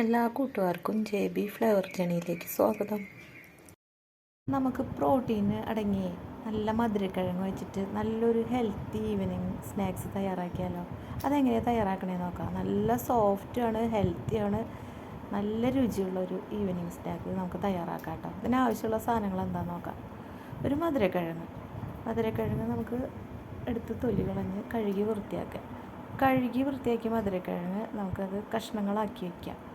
എല്ലാ കൂട്ടുകാർക്കും J B flower ജണിയിലേക്ക് സ്വാഗതം. നമുക്ക് പ്രോട്ടീൻ അടങ്ങിയ നല്ല മധുരക്കിഴങ്ങ് വെച്ചിട്ട് നല്ലൊരു ഹെൽത്തി ഈവനിങ് സ്നാക്സ് തയ്യാറാക്കിയാലോ? അതെങ്ങനെയാണ് തയ്യാറാക്കണേ നോക്കാം. നല്ല സോഫ്റ്റ് ആണ് ഹെൽത്തി ആണ്. നല്ല രുചിയുള്ളൊരു ഈവനിങ് സ്നാക്ക് നമുക്ക് തയ്യാറാക്കാം കേട്ടോ ഇതിനാവശ്യമുള്ള സാധനങ്ങൾ എന്താണെന്ന് നോക്കാം. ഒരു മധുരക്കിഴങ്ങ്. മധുരക്കിഴങ്ങ് നമുക്ക് എടുത്ത് തൊലി കളഞ്ഞ് കഴുകി വൃത്തിയാക്കുക കഴുകി വൃത്തിയാക്കിയ മധുരക്കിഴങ്ങ് നമുക്കത് കഷ്ണങ്ങളാക്കി വയ്ക്കാം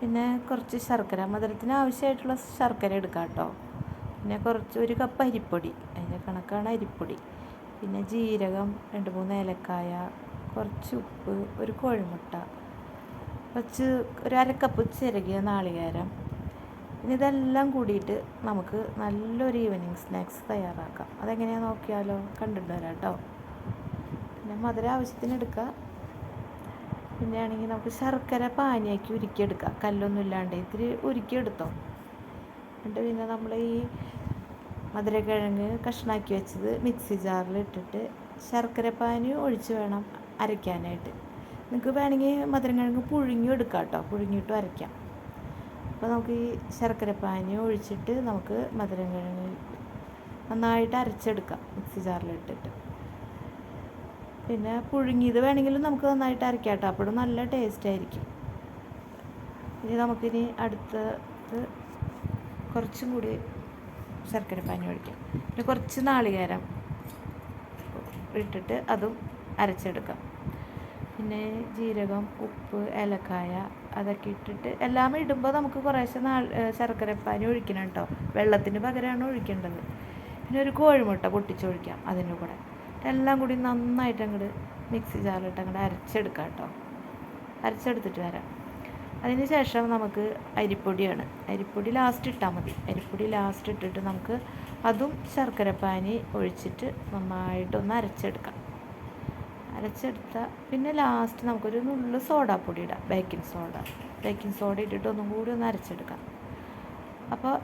പിന്നെ കുറച്ച് ശർക്കര മധുരത്തിന് ആവശ്യമായിട്ടുള്ള ശർക്കര എടുക്കാം കേട്ടോ. പിന്നെ കുറച്ച് ഒരു കപ്പ് അരിപ്പൊടി അതിന്റെ കണക്കാണ് അരിപ്പൊടി. പിന്നെ ജീരകം രണ്ട് മൂന്ന് ഏലക്കായ കുറച്ച് ഉപ്പ് ഒരു കോഴിമുട്ട കുറച്ച് ഒരു അരക്കപ്പ് ചിരകിയ നാളികേരം. പിന്നെ ഇതെല്ലാം കൂടിയിട്ട് നമുക്ക് നല്ലൊരു ഈവനിങ് സ്നാക്സ് തയ്യാറാക്കാം. അതെങ്ങനെയാണെന്ന് നോക്കിയാലോ കണ്ടിട്ട് വരാം കേട്ടോ. പിന്നെ മധുര ആവശ്യത്തിന് എടുക്കുക പിന്നെ ആണെങ്കിൽ നമുക്ക് ശർക്കര പാനിയാക്കി ഉരുക്കിയെടുക്കാം. കല്ലൊന്നും ഇല്ലാണ്ട് ഇത്തിരി ഉരുക്കിയെടുത്തോ. എന്നിട്ട് പിന്നെ നമ്മൾ ഈ മധുരക്കിഴങ്ങ് കഷ്ണാക്കി വെച്ചത് മിക്സി ജാറിൽ ഇട്ടിട്ട് ശർക്കര പാനി ഒഴിച്ച് വേണം അരയ്ക്കാനായിട്ട്. നിങ്ങൾക്ക് വേണമെങ്കിൽ മധുരക്കിഴങ്ങ് പുഴുങ്ങി എടുക്കാം കേട്ടോ. പുഴുങ്ങിയിട്ട് അരയ്ക്കാം. അപ്പോൾ നമുക്ക് ഈ ശർക്കര പാനി ഒഴിച്ചിട്ട് നമുക്ക് മധുരക്കിഴങ്ങ് നന്നായിട്ട് അരച്ചെടുക്കാം മിക്സി ജാറിലിട്ടിട്ട് പിന്നെ പുഴുങ്ങിയത് വേണമെങ്കിലും നമുക്ക് നന്നായിട്ട് അരയ്ക്കാം കേട്ടോ അപ്പോഴും നല്ല ടേസ്റ്റ് ആയിരിക്കും. ഇനി നമുക്കിനി അടുത്തത് കുറച്ചും കൂടി ശർക്കര പാനി ഒഴിക്കാം. പിന്നെ കുറച്ച് നാളികേരം ഇട്ടിട്ട് അതും അരച്ചെടുക്കാം. പിന്നെ ജീരകം ഉപ്പ് ഏലക്കായ അതൊക്കെ ഇട്ടിട്ട് എല്ലാം ഇടുമ്പോൾ നമുക്ക് കുറേശ്ശെ നാൾ ശർക്കരപ്പാനി ഒഴിക്കണം കേട്ടോ വെള്ളത്തിന് പകരമാണ് ഒഴിക്കേണ്ടത്. പിന്നെ ഒരു കോഴിമുട്ട പൊട്ടിച്ചൊഴിക്കാം അതിന്റെ കൂടെ. എല്ലാം കൂടി നന്നായിട്ട് അങ്ങോട്ട് മിക്സി ജാറിലിട്ട് അങ്ങോട്ട് അരച്ചെടുക്കാം കേട്ടോ. അരച്ചെടുത്തിട്ട് വരാം. അതിന് ശേഷം നമുക്ക് അരിപ്പൊടിയാണ്. അരിപ്പൊടി ലാസ്റ്റ് ഇട്ടാൽ മതി. അരിപ്പൊടി ലാസ്റ്റ് ഇട്ടിട്ട് നമുക്ക് അതും ശർക്കരപ്പാനി ഒഴിച്ചിട്ട് നന്നായിട്ടൊന്ന് അരച്ചെടുക്കാം. അരച്ചെടുത്ത പിന്നെ ലാസ്റ്റ് നമുക്കൊരു നുള്ളു സോഡാപ്പൊടി ഇടാം. ബേക്കിംഗ് സോഡ ബേക്കിംഗ് സോഡ ഇട്ടിട്ട് ഒന്നും കൂടി ഒന്ന് അരച്ചെടുക്കാം. അപ്പോൾ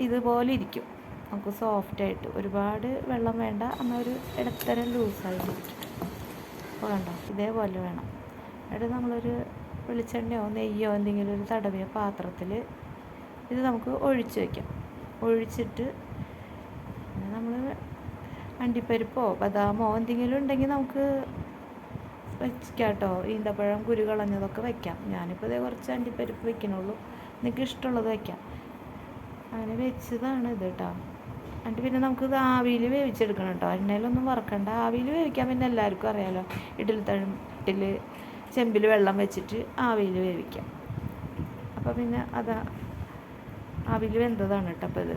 ഇതുപോലെ ഇരിക്കും. നമുക്ക് സോഫ്റ്റായിട്ട് ഒരുപാട് വെള്ളം വേണ്ട. എന്നാൽ ഒരു ഇടത്തരം ലൂസായിട്ട് വേണ്ട അപ്പോൾ കണ്ടോ? ഇതേപോലെ വേണം. എന്നിട്ട് നമ്മളൊരു വെളിച്ചെണ്ണയോ നെയ്യോ എന്തെങ്കിലും ഒരു തടവിയ പാത്രത്തിൽ ഇത് നമുക്ക് ഒഴിച്ച് വയ്ക്കാം ഒഴിച്ചിട്ട് നമ്മൾ അണ്ടിപ്പരിപ്പോ ബദാമോ എന്തെങ്കിലും ഉണ്ടെങ്കിൽ നമുക്ക് വെക്കാം കേട്ടോ ഈന്തപ്പഴം കുരു കളഞ്ഞതൊക്കെ വെക്കാം. ഞാനിപ്പോൾ ഇതേ കുറച്ച് അണ്ടിപ്പരിപ്പ് വെക്കണുള്ളൂ. നിങ്ങൾക്ക് ഇഷ്ടമുള്ളത് വെക്കാം. അങ്ങനെ വെച്ചതാണ് ഇത് കേട്ടോ എന്നിട്ട് പിന്നെ നമുക്ക് ഇത് ആവിയിൽ വേവിച്ചെടുക്കണം കേട്ടോ. എണ്ണയിലൊന്നും വറക്കണ്ട. ആവിയിൽ വേവിക്കാൻ പിന്നെ എല്ലാവർക്കും അറിയാമല്ലോ ഇഡലി തട്ടിൽ ചെമ്പിൽ വെള്ളം വെച്ചിട്ട് ആവിയിൽ വേവിക്കാം. അപ്പോൾ പിന്നെ അത് ആവിയിൽ വെന്തതാണ് കേട്ടോ അപ്പോൾ ഇത്.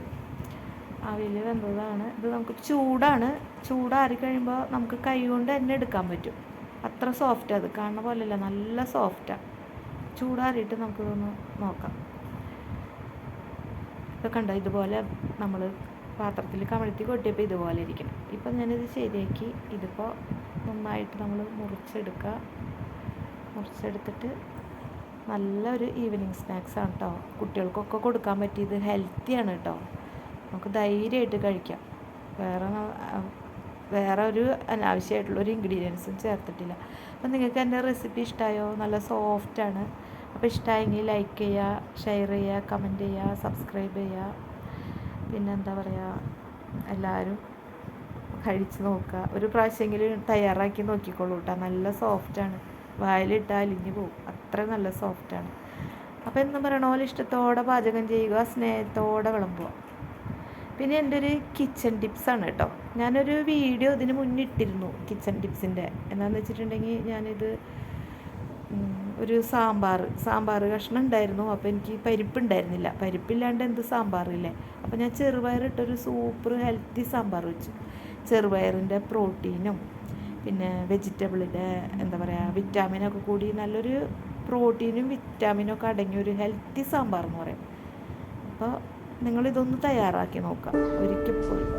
ആവിയിൽ വെന്തതാണ്. ഇത് നമുക്ക് ചൂടാണ്. ചൂടാറി കഴിയുമ്പോൾ നമുക്ക് കൈ കൊണ്ട് തന്നെ എടുക്കാൻ പറ്റും. അത്ര സോഫ്റ്റ് അത് കാണുന്ന പോലെയല്ല നല്ല സോഫ്റ്റാണ് ചൂടാറിയിട്ട് നമുക്കിതൊന്ന് നോക്കാം. ഇപ്പോൾ കണ്ടോ ഇതുപോലെ നമ്മൾ പാത്രത്തിൽ കമഴ്ത്തി കൊട്ടിയപ്പോൾ ഇതുപോലെ ഇരിക്കണം. ഇപ്പം ഞാനിത് ശരിയാക്കി. ഇതിപ്പോൾ നന്നായിട്ട് നമ്മൾ മുറിച്ചെടുക്കുക. മുറിച്ചെടുത്തിട്ട് നല്ലൊരു ഈവനിങ് സ്നാക്സ് ആണ് കേട്ടോ കുട്ടികൾക്കൊക്കെ കൊടുക്കാൻ പറ്റിയത് ഹെൽത്തിയാണ് കേട്ടോ നമുക്ക് ധൈര്യമായിട്ട് കഴിക്കാം. വേറെ വേറെ ഒരു അനാവശ്യമായിട്ടുള്ളൊരു ഇൻഗ്രീഡിയൻസും ചേർത്തിട്ടില്ല. അപ്പം നിങ്ങൾക്ക് എന്റെ റെസിപ്പി ഇഷ്ടമായോ നല്ല സോഫ്റ്റാണ് അപ്പോൾ ഇഷ്ടമായെങ്കിൽ ലൈക്ക് ചെയ്യുക ഷെയർ ചെയ്യുക കമന്റ് ചെയ്യുക സബ്സ്ക്രൈബ് ചെയ്യുക. പിന്നെ എന്താ പറയുക എല്ലാവരും കഴിച്ച് നോക്കുക. ഒരു പ്രാവശ്യമെങ്കിലും തയ്യാറാക്കി നോക്കിക്കോളൂ കേട്ടോ നല്ല സോഫ്റ്റാണ് വായിലിട്ട് അലിഞ്ഞു പോകും അത്ര നല്ല സോഫ്റ്റാണ് അപ്പോൾ എന്നും പറയണ പോലെ ഇഷ്ടത്തോടെ പാചകം ചെയ്യുക സ്നേഹത്തോടെ വിളമ്പുക. പിന്നെ എന്റെ ഒരു കിച്ചൺ ടിപ്സാണ് കേട്ടോ ഞാനൊരു വീഡിയോ ഇതിന് മുന്നിട്ടിരുന്നു കിച്ചൺ ടിപ്സിന്റെ എന്താണെന്ന് വെച്ചിട്ടുണ്ടെങ്കിൽ ഞാനിത് ഒരു സാമ്പാർ സാമ്പാർ കഷ്ണം ഉണ്ടായിരുന്നു. അപ്പോൾ എനിക്ക് പരിപ്പുണ്ടായിരുന്നില്ല. പരിപ്പില്ലാണ്ട് എന്ത് സാമ്പാറില്ലേ? അപ്പോൾ ഞാൻ ചെറുപയറിട്ടൊരു സൂപ്പർ ഹെൽത്തി സാമ്പാർ വെച്ചു. ചെറുപയറിന്റെ പ്രോട്ടീനും പിന്നെ വെജിറ്റബിളിന്റെ എന്താ പറയുക വിറ്റാമിനൊക്കെ കൂടി നല്ലൊരു പ്രോട്ടീനും വിറ്റാമിനും ഒക്കെ അടങ്ങിയ ഒരു ഹെൽത്തി സാമ്പാർ എന്ന് പറയും. അപ്പോൾ നിങ്ങളിതൊന്ന് തയ്യാറാക്കി നോക്കാം. ഒരിക്കൽ പോലും.